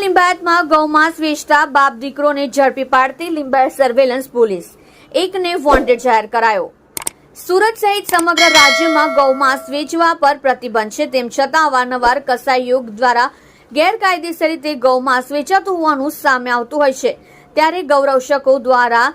લિંબાયતમાં ગૌમાંસ વેચતા બાપ દીકરોને ઝડપી પાડતી લિંબાયત સર્વેલન્સ પોલીસ. એકને વોન્ટેડ જાહેર કરાયો. સુરત સહિત સમગ્ર રાજ્યમાં ગૌમાંસ વેચવા પર પ્રતિબંધ છે. તેમ છતાં અવારનવાર કસાઈ યોગ દ્વારા ગેરકાયદેસર રીતે ગૌમાંસ વેચાતું હોવાનું સામે આવતું હોય છે. ત્યારે ગૌરવશકો દ્વારા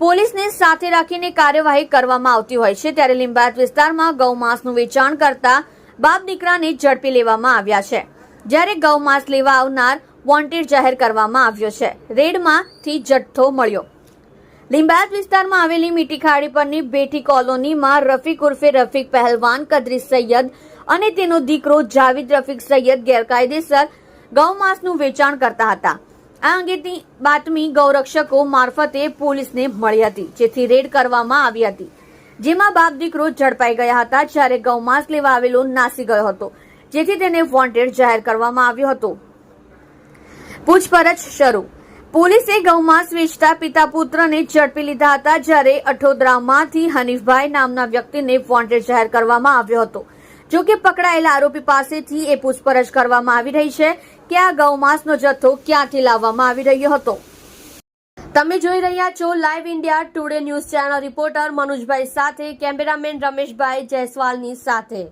પોલીસને સાથે રાખીને કાર્યવાહી કરવામાં આવતી હોય છે. ત્યારે લિંબાયત વિસ્તારમાં ગૌમાંસનું વેચાણ કરતા બાપ દીકરાને ઝડપી લેવામાં આવ્યા છે. જ્યારે ગૌમાંસ લેવા આવનાર વોન્ટેડ જાહેર કરવામાં આવ્યો છે. રેડમાંથી જથ્થો મળ્યો. લિંબાયત વિસ્તારમાં આવેલી મીઠી ખાડી પરની બેઠી કોલોનીમાં રફીક ઉર્ફે રફીક પહેલવાન કદરી સૈયદ અને તેનો દીકરો જાવિદ રફીક સૈયદ ગેરકાયદેસર ગૌમાંસનું વેચાણ કરતા હતા. આ અંગેની બાતમી ગૌરક્ષકો મારફતે પોલીસને મળી હતી, જેથી રેડ કરવામાં આવી હતી. જેમાં બાપ દીકરો ઝડપાઈ ગયા હતા જ્યારે ગૌમાંસ લેવા આવેલો નાસી ગયો હતો. જેથી તેને વોન્ટેડ જાહેર કરવામાં આવ્યો હતો. પૂછપરછ શરૂ. પોલીસે ગૌમાંસ વેચતા પિતા પુત્રને ઝડપી લીધા હતા જ્યારે અઠોદરામાંથી હનીફભાઈ નામના વ્યક્તિને વોન્ટેડ જાહેર કરવામાં આવ્યો હતો. જો કે પકડાયેલા આરોપી પાસેથી એ પૂછપરછ કરવામાં આવી રહી છે કે આ ગૌમાંસનો જથ્થો ક્યાંથી લાવવામાં આવી રહ્યો હતો. તમે જોઈ રહ્યા છો live India today news channel reporter Manujbhai સાથે કેમેરામેન રમેશભાઈ જયસ્વાલની સાથે.